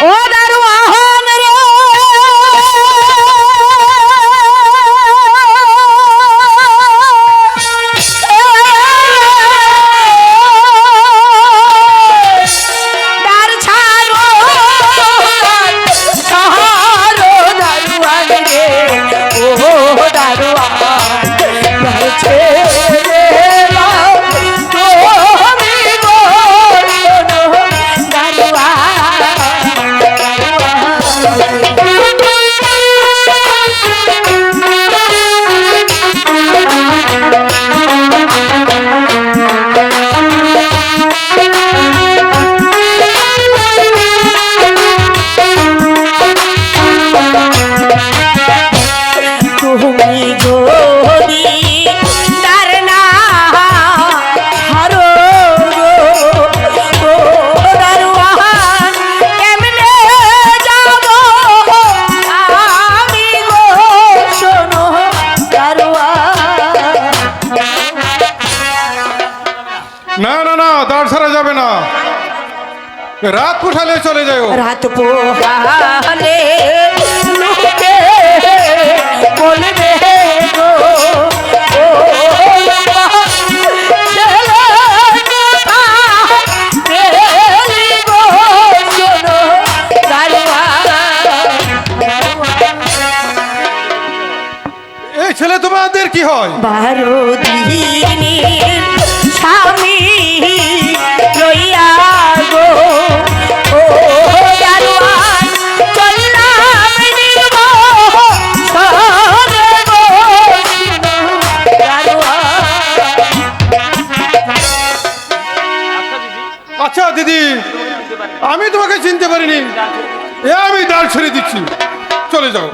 ও দারুয়ান রে। দ্বার ছাড়ো ছাড়ো দারুয়ান। রে ও তুমি যদি তার না হারো গো কেমনে যাব আমি গো শোনো না না না দাঁড় ছাড়া যাবে না। রাত পুঠালে চলে যাও রাত পোহালে ছেলে তোমাদের কি হয়? বারো দিনের স্বামী লইয়া গো। আচ্ছা দিদি আমি তোমাকে চিনতে পারিনি। এ আমি দাঁড় ছেড়ে দিচ্ছি। চলে যাও।